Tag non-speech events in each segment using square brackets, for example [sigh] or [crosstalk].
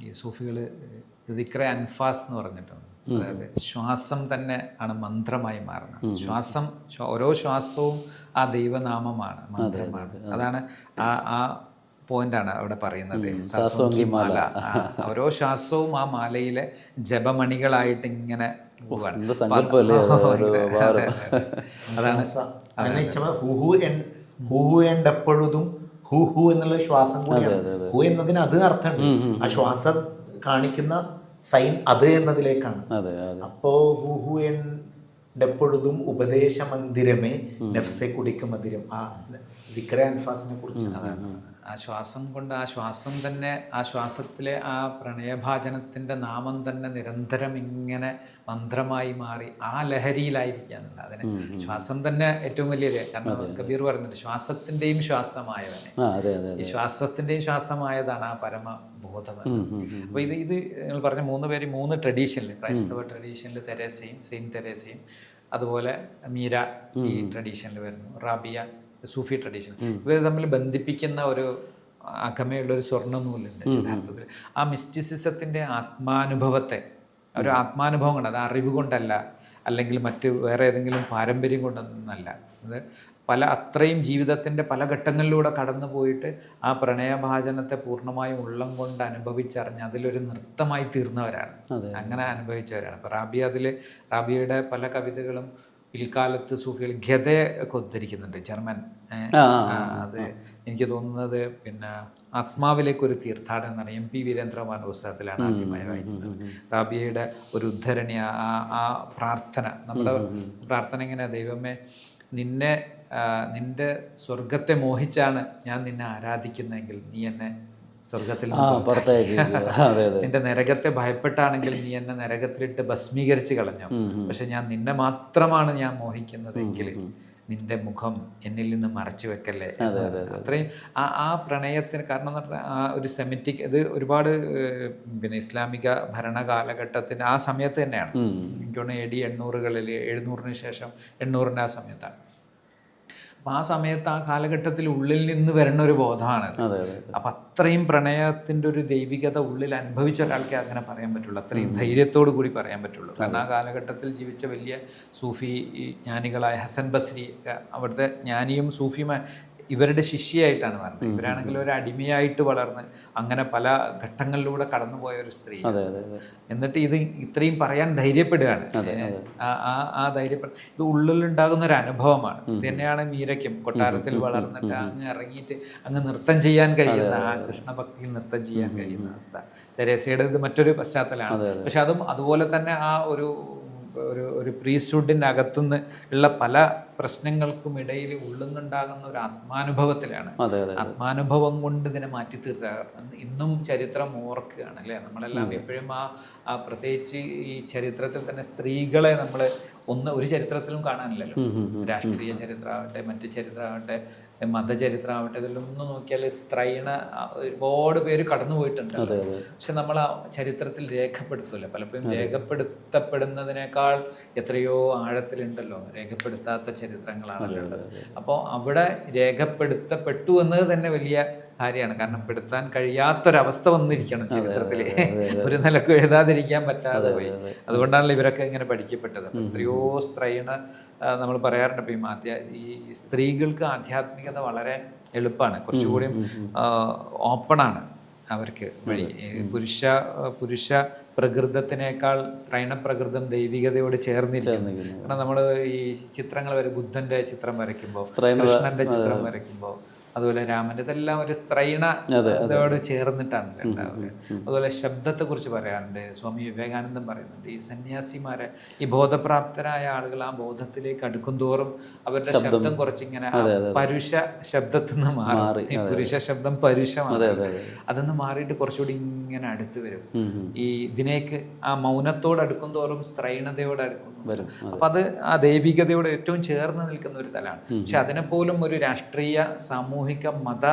ഈ സൂഫികൾ ദിക്ര അൻഫാസ് എന്ന് പറഞ്ഞിട്ടുണ്ട്. അതായത് ശ്വാസം തന്നെ ആണ് മന്ത്രമായി മാറുന്നത്. ശ്വാസം ഓരോ ശ്വാസവും ആ ദൈവനാമമാണ് മന്ത്രമാണ്. അതാണ് ആ ആ പോയിന്റാണ് അവിടെ പറയുന്നത്. മാല. ഓരോ ശ്വാസവും ആ മാലയിലെ ജപമണികളായിട്ട് ഇങ്ങനെ. അതാണ് എൻ എപ്പോഴും ഹു ഹു എന്നുള്ള ശ്വാസം കൂടിയാണ്. ഹു എന്നതിന് അത് അർത്ഥമുണ്ട്. ആ ശ്വാസം കാണിക്കുന്ന സൈൻ അത് എന്നതിലേക്കാണ്. അപ്പോ ഹു ഹു എന്റെ എപ്പോഴും ഉപദേശ മന്ദിരമേ നെഫ്സെ കുടിക്കും മന്ദിരം. ആ ദിക്ര കുറിച്ച് കുറിച്ച് ആ ശ്വാസം കൊണ്ട് ആ ശ്വാസം തന്നെ ആ ശ്വാസത്തിലെ ആ പ്രണയഭാചനത്തിന്റെ നാമം തന്നെ നിരന്തരം ഇങ്ങനെ മന്ത്രമായി മാറി ആ ലഹരിയിലായിരിക്കാന്നുള്ളത് അതിന് ശ്വാസം തന്നെ ഏറ്റവും വലിയ കാരണം കബീർ പറയുന്നുണ്ട് ശ്വാസത്തിന്റെയും ശ്വാസമായവനെ. ആ അതെ അതെ ഈ ശ്വാസത്തിന്റെയും ശ്വാസമായതാണ് ആ പരമ ബോധം അപ്പോൾ ഇത് ഇത് നിങ്ങൾ പറഞ്ഞ മൂന്ന് പേര് മൂന്ന് ട്രഡീഷനിൽ ക്രൈസ്തവ ട്രഡീഷനിൽ തെരേസയും സെയിൻ തെരേസയും അതുപോലെ മീര ഈ ട്രഡീഷനിൽ വരുന്നു. റാബിയ സൂഫി ട്രഡീഷൻ. ഇവർ തമ്മിൽ ബന്ധിപ്പിക്കുന്ന ഒരു അകമയുള്ള ഒരു സ്വർണ നൂലുണ്ട് യഥാർത്ഥത്തിൽ ആ മിസ്റ്റിസിസത്തിന്റെ ആത്മാനുഭവത്തെ ഒരു ആത്മാനുഭവം കൊണ്ട് അത് അറിവ് കൊണ്ടല്ല അല്ലെങ്കിൽ മറ്റ് വേറെ ഏതെങ്കിലും പാരമ്പര്യം കൊണ്ടൊന്നല്ല. അത് പല അത്രയും ജീവിതത്തിന്റെ പല ഘട്ടങ്ങളിലൂടെ കടന്നു പോയിട്ട് ആ പ്രണയഭാചനത്തെ പൂർണമായും ഉള്ളം കൊണ്ട് അനുഭവിച്ചറിഞ്ഞ് അതിലൊരു നൃത്തമായി തീർന്നവരാണ്. അങ്ങനെ അനുഭവിച്ചവരാണ്. അപ്പോൾ റാബിയ അതിൽ റാബിയയുടെ പല കവിതകളും പിൽക്കാലത്ത് സൂഫികൾ ഗതെ ഒക്കെ ഉദ്ധരിക്കുന്നുണ്ട്. ജർമ്മൻ അത് എനിക്ക് തോന്നുന്നത് പിന്നെ ആത്മാവിലേക്ക് ഒരു തീർത്ഥാടനം എന്നാണ്. എം പി വീരേന്ദ്രമാൻ പുസ്തകത്തിലാണ് ആദ്യമായി വായിക്കുന്നത്. റാബിയയുടെ ഒരു ഉദ്ധരണി ആ- ആ ആ പ്രാർത്ഥന. നമ്മുടെ പ്രാർത്ഥന ഇങ്ങനെ ദൈവമേ നിന്നെ നിന്റെ സ്വർഗത്തെ മോഹിച്ചാണ് ഞാൻ നിന്നെ ആരാധിക്കുന്നതെങ്കിൽ നീ എന്നെ സ്വർഗത്തിൽ [laughs] നിന്റെ നരകത്തെ ഭയപ്പെട്ടാണെങ്കിൽ നീ എന്നെ നരകത്തിലിട്ട് ഭസ്മീകരിച്ച് കളഞ്ഞു? പക്ഷെ ഞാൻ നിന്നെ മാത്രമാണ് ഞാൻ മോഹിക്കുന്നതെങ്കിൽ നിന്റെ മുഖം എന്നിൽ നിന്ന് മറച്ചു വെക്കല്ലേ അത്രയും ആ ആ പ്രണയത്തിന് കാരണം എന്ന് പറഞ്ഞാൽ ആ ഒരു സെമിറ്റിക് ഇത് ഒരുപാട് പിന്നെ ഇസ്ലാമിക ഭരണ കാലഘട്ടത്തിന് ആ സമയത്ത് തന്നെയാണ്. എനിക്ക് തോന്നുന്നു എ ഡി എണ്ണൂറുകളിൽ എഴുന്നൂറിന് ശേഷം എണ്ണൂറിന്റെ ആ സമയത്താണ്. അപ്പം ആ സമയത്ത് ആ കാലഘട്ടത്തിൽ ഉള്ളിൽ നിന്ന് വരുന്ന ഒരു ബോധമാണ് അപ്പം അത്രയും പ്രണയത്തിന്റെ ഒരു ദൈവികത ഉള്ളിൽ അനുഭവിച്ച ഒരാൾക്കേ അങ്ങനെ പറയാൻ പറ്റുള്ളൂ. അത്രയും ധൈര്യത്തോടു കൂടി പറയാൻ പറ്റുള്ളൂ. കാരണം ആ കാലഘട്ടത്തിൽ ജീവിച്ച വലിയ സൂഫി ജ്ഞാനികളായ ഹസൻ ബസ്രി അവിടുത്തെ ജ്ഞാനിയും സൂഫിയുമായ ഇവരുടെ ശിഷ്യയായിട്ടാണ് വരുന്നത് ഇവരാണെങ്കിൽ ഒരു അടിമയായിട്ട് വളർന്ന് അങ്ങനെ പല ഘട്ടങ്ങളിലൂടെ കടന്നുപോയ ഒരു സ്ത്രീ. എന്നിട്ട് ഇത് ഇത്രയും പറയാൻ ധൈര്യപ്പെടുകയാണ്. ആ- ആ ആ ധൈര്യപ്പെട ഇത് ഉള്ളിലുണ്ടാകുന്ന ഒരു അനുഭവമാണ്. ഇത് തന്നെയാണ് മീരയ്ക്കും കൊട്ടാരത്തിൽ വളർന്നിട്ട് അങ്ങ് ഇറങ്ങിയിട്ട് അങ്ങ് നൃത്തം ചെയ്യാൻ കഴിയുന്ന ആ കൃഷ്ണഭക്തിയിൽ നൃത്തം ചെയ്യാൻ കഴിയുന്ന അവസ്ഥ. തെരേസയുടെ ഇത് മറ്റൊരു പശ്ചാത്തലമാണ്. പക്ഷെ അതും അതുപോലെ തന്നെ ആ ഒരു ഒരു ഒരു പ്രീസ്റ്റുഡിന്റെ അകത്തുനിന്ന് ഉള്ള പല പ്രശ്നങ്ങൾക്കും ഇടയിൽ ഉള്ളുന്നുണ്ടാകുന്ന ഒരു ആത്മാനുഭവത്തിലാണ്. ആത്മാനുഭവം കൊണ്ട് ഇതിനെ മാറ്റി തീർത്ത. ഇന്നും ചരിത്രം ഓർക്കുകയാണ് അല്ലേ നമ്മളെല്ലാം എപ്പോഴും ആ ആ പ്രത്യേകിച്ച് ഈ ചരിത്രത്തിൽ തന്നെ സ്ത്രീകളെ നമ്മൾ ഒന്ന് ഒരു ചരിത്രത്തിലും കാണാനില്ലല്ലോ. രാഷ്ട്രീയ ചരിത്രമാവട്ടെ മറ്റു ചരിത്രമാവട്ടെ മതചരിത്രമാവട്ടെ ഒന്ന് നോക്കിയാൽ സ്ത്രൈണ ഒരുപാട് പേര് കടന്നു പോയിട്ടുണ്ട് പക്ഷെ നമ്മൾ ആ ചരിത്രത്തിൽ രേഖപ്പെടുത്തൂല. പലപ്പോഴും രേഖപ്പെടുത്തപ്പെടുന്നതിനേക്കാൾ എത്രയോ ആഴത്തിലുണ്ടല്ലോ രേഖപ്പെടുത്താത്ത ചരിത്രങ്ങളാണല്ലോ ഉള്ളത് അപ്പോൾ അവിടെ രേഖപ്പെടുത്തപ്പെട്ടു എന്നത് തന്നെ വലിയ കാര്യമാണ് കാരണം പെടുത്താൻ കഴിയാത്തൊരവസ്ഥ വന്നിരിക്കണം ചരിത്രത്തിൽ ഒരു നിലയ്ക്ക് എഴുതാതിരിക്കാൻ പറ്റാതെ പോയി. അതുകൊണ്ടാണല്ലോ ഇവരൊക്കെ ഇങ്ങനെ പഠിക്കപ്പെട്ടത്. എത്രയോ സ്ത്രൈണ നമ്മൾ പറയാറുണ്ട് ഇപ്പം ഈ ഈ സ്ത്രീകൾക്ക് ആധ്യാത്മികത വളരെ എളുപ്പമാണ്. കുറച്ചുകൂടി ഓപ്പണാണ് അവർക്ക് വഴി. പുരുഷ പുരുഷ പ്രകൃതത്തിനേക്കാൾ സ്ത്രൈണ പ്രകൃതം ദൈവികതയോട് ചേർന്നിരിക്കുന്നു. കാരണം നമ്മൾ ഈ ചിത്രങ്ങൾ വരെ ബുദ്ധന്റെ ചിത്രം വരയ്ക്കുമ്പോൾ കൃഷ്ണന്റെ ചിത്രം വരയ്ക്കുമ്പോൾ അതുപോലെ രാമന്റെ ഇതെല്ലാം ഒരു സ്ത്രൈണ ഇതോട് ചേർന്നിട്ടാണ് ഉണ്ടാവുക അതുപോലെ ശബ്ദത്തെ കുറിച്ച് പറയാറുണ്ട് സ്വാമി വിവേകാനന്ദൻ പറയുന്നുണ്ട് ഈ സന്യാസിമാരെ ഈ ബോധപ്രാപ്തരായ ആളുകൾ ആ ബോധത്തിലേക്ക് അടുക്കും തോറും അവരുടെ ശബ്ദം. കുറച്ചിങ്ങനെ പരുഷ ശബ്ദത്തിൽ നിന്ന് മാറി. ഈ പുരുഷ ശബ്ദം പരുഷമാണ്. അതൊന്ന് മാറിയിട്ട് കുറച്ചുകൂടി ഇങ്ങനെ അടുത്ത് വരും. ഈ ഇതിനേക്ക് ആ മൗനത്തോട് അടുക്കും തോറും സ്ത്രൈണതയോട് അടുക്കും അപ്പൊ അത് ആ ദൈവികതയോട് ഏറ്റവും ചേർന്ന് നിൽക്കുന്ന ഒരു തലമാണ് പക്ഷെ അതിനെപ്പോലും ഒരു രാഷ്ട്രീയ സാമൂഹിക മത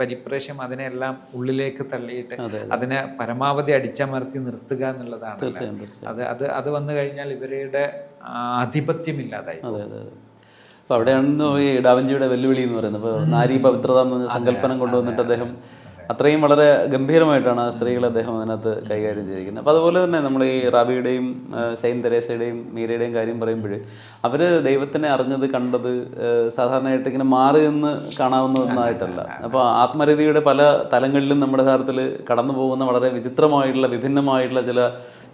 പരിപ്രേക്ഷ്യം അതിനെല്ലാം ഉള്ളിലേക്ക് തള്ളിയിട്ട് അതിനെ പരമാവധി അടിച്ചമർത്തി നിർത്തുക എന്നുള്ളതാണ് അത് അത് അത് വന്നു കഴിഞ്ഞാൽ ഇവരുടെ ആധിപത്യം ഇല്ലാതായി അതെ അതെ അതെ. അപ്പോൾ അവിടെയാണ് ഈ ഡാവഞ്ചിയുടെ വെല്ലുവിളി എന്ന് പറയുന്നത്. ഇപ്പോൾ നാരി പവിത്രത എന്ന് പറഞ്ഞ സങ്കല്പനം കൊണ്ടുവന്നിട്ട് അദ്ദേഹം അത്രയും വളരെ ഗംഭീരമായിട്ടാണ് ആ സ്ത്രീകളെ അദ്ദേഹം അതിനകത്ത് കൈകാര്യം ചെയ്തിരിക്കുന്നത്. അപ്പോൾ അതുപോലെ തന്നെ നമ്മൾ ഈ റാബിയുടെയും സെയിൻ തെരേസയുടെയും മീരയുടെയും കാര്യം പറയുമ്പോൾ അവർ ദൈവത്തിനെ അറിഞ്ഞത് കണ്ടത് സാധാരണയായിട്ട് ഇങ്ങനെ മാറി നിന്ന് കാണാവുന്ന ഒന്നായിട്ടല്ല. അപ്പോൾ ആത്മരീതിയുടെ പല തലങ്ങളിലും നമ്മുടെ യഥാർത്ഥത്തിൽ കടന്നു പോകുന്ന വളരെ വിചിത്രമായിട്ടുള്ള വിഭിന്നമായിട്ടുള്ള ചില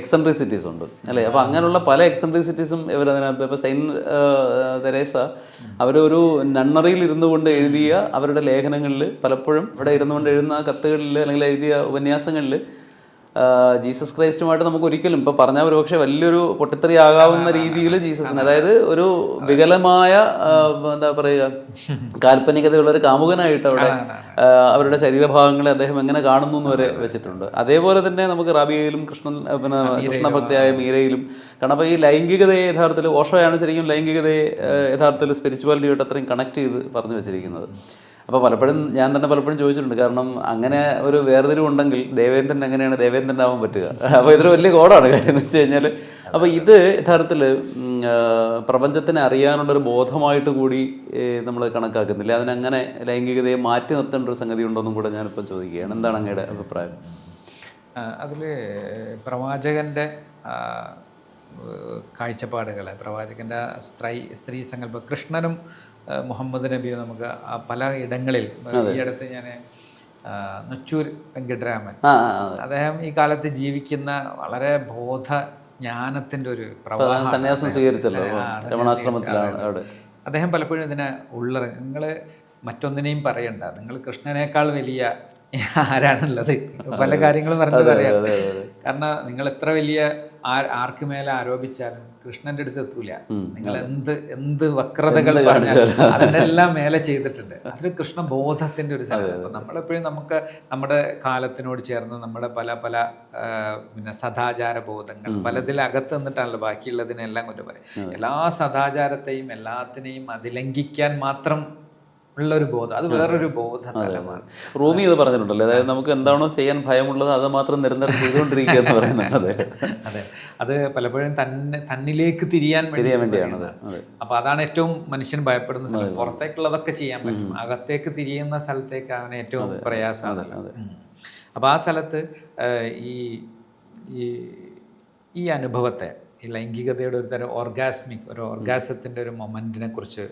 എക്സെൻട്രിസിറ്റീസ് ഉണ്ട്. അല്ലേ? അപ്പോൾ അങ്ങനെയുള്ള പല എക്സെൻട്രിസിറ്റീസും ഇവർ അതിനകത്ത് ഇപ്പോൾ സെയിൻ തെരേസ അവരൊരു നണ്ണറിയിൽ ഇരുന്നു കൊണ്ട് എഴുതിയ അവരുടെ ലേഖനങ്ങളിൽ പലപ്പോഴും ഇവിടെ ഇരുന്നു കൊണ്ട് എഴുതുന്ന കത്തുകളിൽ അല്ലെങ്കിൽ എഴുതിയ ഉപന്യാസങ്ങളിൽ ജീസസ് ക്രൈസ്റ്റുമായിട്ട് നമുക്ക് ഒരിക്കലും ഇപ്പൊ പറഞ്ഞ ഒരു പക്ഷേ വലിയൊരു പൊട്ടിത്തെറി ആകാവുന്ന രീതിയിൽ ജീസസിന്. അതായത് ഒരു വികലമായ എന്താ പറയുക [laughs] കാൽപ്പനികതയുള്ള ഒരു കാമുകനായിട്ട് അവിടെ അവരുടെ ശരീരഭാഗങ്ങളെ അദ്ദേഹം എങ്ങനെ കാണുന്നു എന്ന് വരെ വെച്ചിട്ടുണ്ട്. അതേപോലെ തന്നെ നമുക്ക് റാബിയയിലും കൃഷ്ണൻ പിന്നെ കൃഷ്ണഭക്തിയായ മീരയിലും കാരണം അപ്പോൾ ഈ ലൈംഗികതയെ യഥാർത്ഥത്തിൽ ഓഷോയാണ് ശരിക്കും ലൈംഗികതയെ യഥാർത്ഥത്തിൽ സ്പിരിച്വാലിറ്റിയായിട്ട് അത്രയും കണക്ട് ചെയ്ത് പറഞ്ഞു വെച്ചിരിക്കുന്നത്. അപ്പോൾ പലപ്പോഴും ഞാൻ തന്നെ പലപ്പോഴും ചോദിച്ചിട്ടുണ്ട്. കാരണം അങ്ങനെ ഒരു വേർതിരിവ് ഉണ്ടെങ്കിൽ ദേവേന്ദ്രൻ എങ്ങനെയാണ് ദേവേന്ദ്രൻ ആവാൻ പറ്റുക? അപ്പോൾ ഇതൊരു വലിയ കോടാണ്. കാര്യം എന്ന് വെച്ച് കഴിഞ്ഞാൽ അപ്പോൾ ഇത് യഥാർത്ഥത്തിൽ പ്രപഞ്ചത്തിനെ അറിയാനുള്ളൊരു ബോധമായിട്ട് കൂടി നമ്മൾ കണക്കാക്കുന്നില്ല? അതിനങ്ങനെ ലൈംഗികതയെ മാറ്റി നിർത്തേണ്ട ഒരു സംഗതി ഉണ്ടോയെന്നും കൂടെ ഞാനിപ്പോൾ ചോദിക്കുകയാണ്. എന്താണ് അങ്ങയുടെ അഭിപ്രായം? അതിൽ പ്രവാചകന്റെ കാഴ്ചപ്പാടുകൾ പ്രവാചകന്റെ സ്ത്രീ സ്ത്രീ സങ്കല്പം കൃഷ്ണനും മുഹമ്മദ് നബിയെ നമുക്ക് പല ഇടങ്ങളിൽ ഈ അടുത്ത് ഞാൻ നൊച്ചൂർ വെങ്കിട്ടരാമൻ. അദ്ദേഹം ഈ കാലത്ത് ജീവിക്കുന്ന വളരെ ബോധ ജ്ഞാനത്തിന്റെ ഒരു പ്രവാഹം സന്യാസം സ്വീകരിച്ചല്ലോ. അദ്ദേഹം പലപ്പോഴും ഇതിനെ ഉള്ളറി നിങ്ങൾ മറ്റൊന്നിനെയും പറയണ്ട. നിങ്ങൾ കൃഷ്ണനേക്കാൾ വലിയ ആരാണുള്ളത്? പല കാര്യങ്ങളും പറഞ്ഞു പറയാം കാരണം നിങ്ങൾ എത്ര വലിയ ആർക്ക് മേലെ ആരോപിച്ചാലും കൃഷ്ണന്റെ അടുത്ത് എത്തൂല. നിങ്ങൾ എന്ത് എന്ത് വക്രതകൾ പറഞ്ഞാലും എല്ലാം മേലെ ചെയ്തിട്ടുണ്ട്. അതൊരു കൃഷ്ണ ബോധത്തിന്റെ ഒരു സ്ഥലം അപ്പൊ നമ്മളെപ്പോഴും നമുക്ക് നമ്മുടെ കാലത്തിനോട് ചേർന്ന് നമ്മുടെ പല പല പിന്നെ സദാചാര ബോധങ്ങൾ പലതിലകത്ത് നിന്നിട്ടാണല്ലോ ബാക്കിയുള്ളതിനെല്ലാം കൊണ്ട് പറയും എല്ലാ സദാചാരത്തെയും എല്ലാത്തിനെയും അതിലംഘിക്കാൻ മാത്രം ഉള്ള ഒരു ബോധം. അത് വേറൊരു ബോധതലമാണ് റൂമി ഇത് പറഞ്ഞിട്ടുണ്ടല്ലോ? അതായത് നമുക്ക് എന്താണോ ചെയ്യാൻ ഭയമുള്ളത് അത് മാത്രം നിരന്തരം ചെയ്തുകൊണ്ടിരിക്കുക എന്ന് പറയുന്നത്. അതെ. അതെ. അത് പലപ്പോഴും തന്നെ തന്നിലേക്ക് തിരിയാൻ തിരിയാൻ വേണ്ടി വേണ്ടിയാണത് അതെ. അപ്പൊ അതാണ് ഏറ്റവും മനുഷ്യൻ ഭയപ്പെടുന്ന സ്ഥലം. പുറത്തേക്കുള്ളതൊക്കെ ചെയ്യാൻ പറ്റും. അകത്തേക്ക് തിരിയുന്ന സ്ഥലത്തേക്ക് അവന് ഏറ്റവും പ്രയാസമാണ് ഉം. അപ്പൊ ആ സ്ഥലത്ത് ഈ ഈ ഈ അനുഭവത്തെ ഈ ലൈംഗികതയുടെ ഒരു തരം ഓർഗാസ്മിക് ഒരു ഓർഗാസത്തിന്റെ ഒരു മൊമെന്റിനെ കുറിച്ച്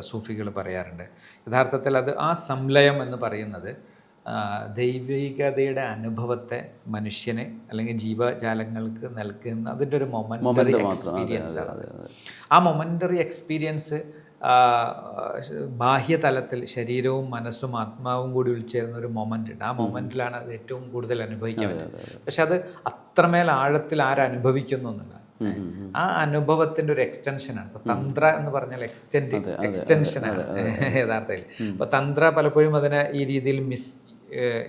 സൂഫികൾ പറയാറുണ്ട്. യഥാർത്ഥത്തിൽ അത് ആ സംലയം എന്ന് പറയുന്നത് ദൈവികതയുടെ അനുഭവത്തെ മനുഷ്യനെ അല്ലെങ്കിൽ ജീവജാലങ്ങൾക്ക് നൽകുന്ന അതിന്റെ ഒരു മൊമെന്ററി എക്സ്പീരിയൻസ് ആണ്. ആ മൊമെന്ററി എക്സ്പീരിയൻസ് ബാഹ്യതലത്തിൽ ശരീരവും മനസ്സും ആത്മാവും കൂടി ഉൾച്ചേരുന്ന ഒരു മൊമെന്റ് ഉണ്ട്. ആ മൊമെന്റിലാണ് അത് ഏറ്റവും കൂടുതൽ അനുഭവിക്കാൻ പറ്റുന്നത്. പക്ഷെ അത് അത്രമേൽ ആഴത്തിൽ ആരനുഭവിക്കുന്നു എന്നുള്ള ആ അനുഭവത്തിന്റെ ഒരു എക്സ്റ്റൻഷനാണ് ഇപ്പൊ തന്ത്ര എന്ന് പറഞ്ഞാൽ എക്സ്റ്റെൻഡ് എക്സ്റ്റൻഷനാണ് യഥാർത്ഥത്തിൽ. അപ്പൊ തന്ത്ര പലപ്പോഴും അതിനെ ഈ രീതിയിൽ മിസ്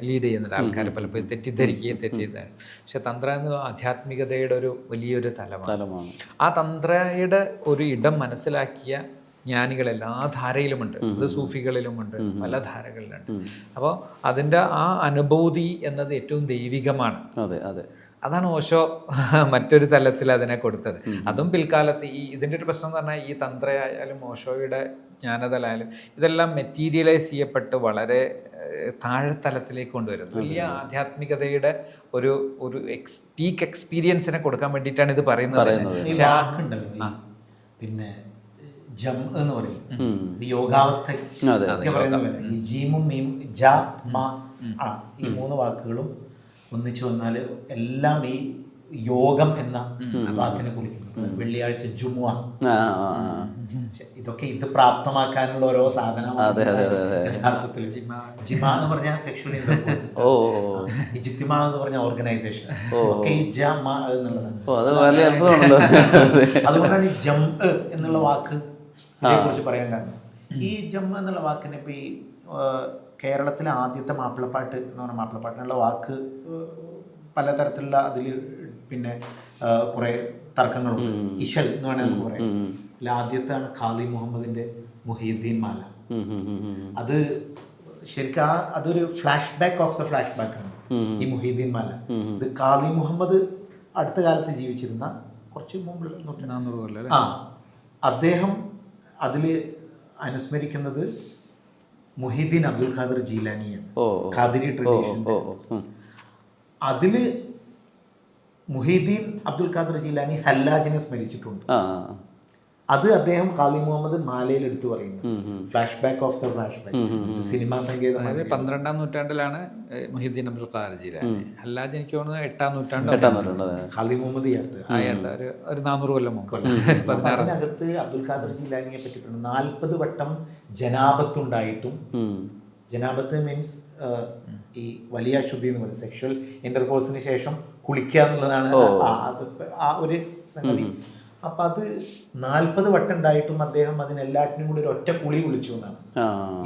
ലീഡ് ചെയ്യുന്നുണ്ട് ആൾക്കാർ പലപ്പോഴും തെറ്റിദ്ധരിക്കുകയും തെറ്റിദ്ധരും പക്ഷെ തന്ത്ര എന്ന് ആധ്യാത്മികതയുടെ ഒരു വലിയൊരു തലമാണ്. ആ തന്ത്രയുടെ ഒരു ഇടം മനസ്സിലാക്കിയ ജ്ഞാനികൾ എല്ലാ ധാരയിലുമുണ്ട് അത് സൂഫികളിലുമുണ്ട്. പല ധാരകളിലുണ്ട്. അപ്പോൾ അതിന്റെ ആ അനുഭൂതി എന്നത് ഏറ്റവും ദൈവികമാണ്. അതെ അതെ. അതാണ് ഓഷോ [laughs] മറ്റൊരു തലത്തിൽ അതിനെ കൊടുത്തത്. അതും പിൽക്കാലത്ത് ഈ ഇതിന്റെ ഒരു പ്രശ്നം എന്ന് പറഞ്ഞാൽ ഈ തന്ത്രയായാലും ഓഷോയുടെ ജ്ഞാനതലായാലും ഇതെല്ലാം മെറ്റീരിയലൈസ് ചെയ്യപ്പെട്ട് വളരെ താഴെത്തലത്തിലേക്ക് കൊണ്ടുവരുന്നു. വലിയ ആധ്യാത്മികതയുടെ ഒരു ഒരു എക്സ് പീക്ക് എക്സ്പീരിയൻസിനെ കൊടുക്കാൻ വേണ്ടിയിട്ടാണ് ഇത് പറയുന്നത്. പിന്നെ ജം എന്ന് പറയും. ഈ യോഗാവസ്ഥ പറയുന്ന ഈ ജീമും ജ മ ഈ മൂന്ന് വാക്കുകളും ഒന്നിച്ചു വന്നാൽ എല്ലാം ഈ യോഗം എന്ന വാക്കിനെ കുറിക്കുന്നു. വെള്ളിയാഴ്ച ആ. ഇതൊക്കെ ഇത് പ്രാപ്തമാക്കാനുള്ള ഓരോ സാധനമാണ്. അതെ, അതെ, അതെ, അതെ. യഥാർത്ഥത്തിൽ ജിമാ. എന്ന് പറഞ്ഞാൽ സെക്ഷൽ ഇന്റർകോഴ്സ് എന്ന് പറഞ്ഞ ഓർഗനൈസേഷൻ. ഒക്കെ ഈ ജമ എന്നുള്ളതാണ്. അതുകൊണ്ടാണ് ഈ ജം എന്നുള്ള വാക്ക് കുറിച്ച് പറയാൻ കാരണം. ഈ ജം എന്നുള്ള വാക്കിനെ ഇപ്പൊ ഈ കേരളത്തിലെ ആദ്യത്തെ മാപ്പിളപ്പാട്ട് എന്ന് പറഞ്ഞ മാപ്പിളപ്പാട്ടിനുള്ള വാക്ക് പലതരത്തിലുള്ള അതിൽ പിന്നെ കുറേ തർക്കങ്ങളുണ്ട്. ഇഷൽ എന്ന് വേണമെങ്കിൽ നമുക്ക് പറയാം. അതിൽ ആദ്യത്താണ് ഖാലി മുഹമ്മദിന്റെ മുഹീദ്ദീൻ മാല. അത് ശരിക്കും ആ അതൊരു flashback of the flashback ആണ് ഈ മുഹീദ്ദീൻ മാല. ഇത് ഖാലി മുഹമ്മദ് അടുത്ത കാലത്ത് ജീവിച്ചിരുന്ന കുറച്ച് മുമ്പുള്ള ആ അദ്ദേഹം അതിൽ അനുസ്മരിക്കുന്നത് Muhyiddin Abdul Qadir ജീലാനിയാണ്. Qadiri tradition. അതിൽ മുഹിദ്ദീൻ അബ്ദുൽ ഖാദർ ജീലാനി ഹല്ലാജിനെ സ്മരിച്ചിട്ടുണ്ട്. അത് അദ്ദേഹം ഖാലി മുഹമ്മദ് മാലയിൽ എടുത്തു പറയുന്നു. Flashback of the flashback cinema സംഗീതം പന്ത്രണ്ടാം നൂറ്റാണ്ടിലാണ് മുഹിദ്ദീൻ അബ്ദുൾ അബ്ദുൽ ഖാദർ ജീലാനി അല്ലാതെ എനിക്ക് തോന്നുന്നത് എട്ടാം നൂറ്റാണ്ട് എട്ടാം നൂറ്റാണ്ട് ഖാലി മുഹമ്മദ് ഒരു ഒരു നാനൂറ് കൊല്ലം മുമ്പ്. [laughs] അതിനകത്ത് അബ്ദുൽ ഖാദർ ജീലാനിയെ പറ്റിയിട്ടുണ്ട്. നാൽപ്പത് വട്ടം ജനാപത്തുണ്ടായിട്ടും. ജനാപത്ത് മീൻസ് ഈ വലിയ അശുദ്ധി എന്ന് പറയും. സെക്ഷൽ ഇന്റർകോഴ്സിന് ശേഷം കുളിക്കുക എന്നുള്ളതാണ് ആ ഒരു സംഗതി. അപ്പൊ അത് നാൽപ്പത് വട്ടം ഉണ്ടായിട്ടും അദ്ദേഹം അതിനെല്ലാറ്റിനും കൂടി ഒരു ഒറ്റ കുളി വിളിച്ചു എന്നാണ്.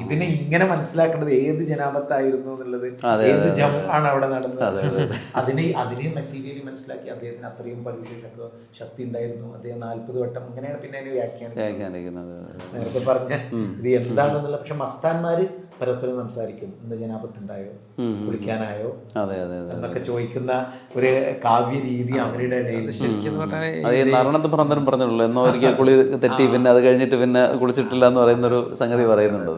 ഇതിനെ ഇങ്ങനെ മനസ്സിലാക്കേണ്ടത് ഏത് ജനാപത്തായിരുന്നു എന്നുള്ളത് ഏത് ജം ആണ് അവിടെ നടന്നത്. [laughs] അതിനെ അതിനെ മെറ്റീരിയലി മനസ്സിലാക്കി അദ്ദേഹത്തിന് അത്രയും പരീക്ഷയിലൊക്കെ ശക്തി ഉണ്ടായിരുന്നു. അദ്ദേഹം നാൽപ്പത് വട്ടം ഇങ്ങനെയാണ് പിന്നെ അതിനെ വ്യാഖ്യാനം വ്യാഖ്യാനിക്കുന്നത് നേരത്തെ പറഞ്ഞ ഇത് എന്താണെന്നുള്ള പക്ഷെ മസ്താന്മാര് പരസ്പരം സംസാരിക്കും. ഇന്ന് ജനാപത്ത് ഉണ്ടായോ കുളിക്കാനായോ? അതെ അതെ അതെ എന്നൊക്കെ ചോദിക്കുന്ന ഒരു കാവ്യ രീതി അവരുടെ ഇടയിൽ. ശരിക്കും പറഞ്ഞാൽ അത് ഈ നാരണത്ത് പുറന്തരം പറഞ്ഞുള്ളൂ. എന്നോ ഒരിക്കൽ കുളി തെറ്റി പിന്നെ അത് കഴിഞ്ഞിട്ട് പിന്നെ കുളിച്ചിട്ടില്ല എന്ന് പറയുന്ന ഒരു സംഗതി പറയുന്നുണ്ട്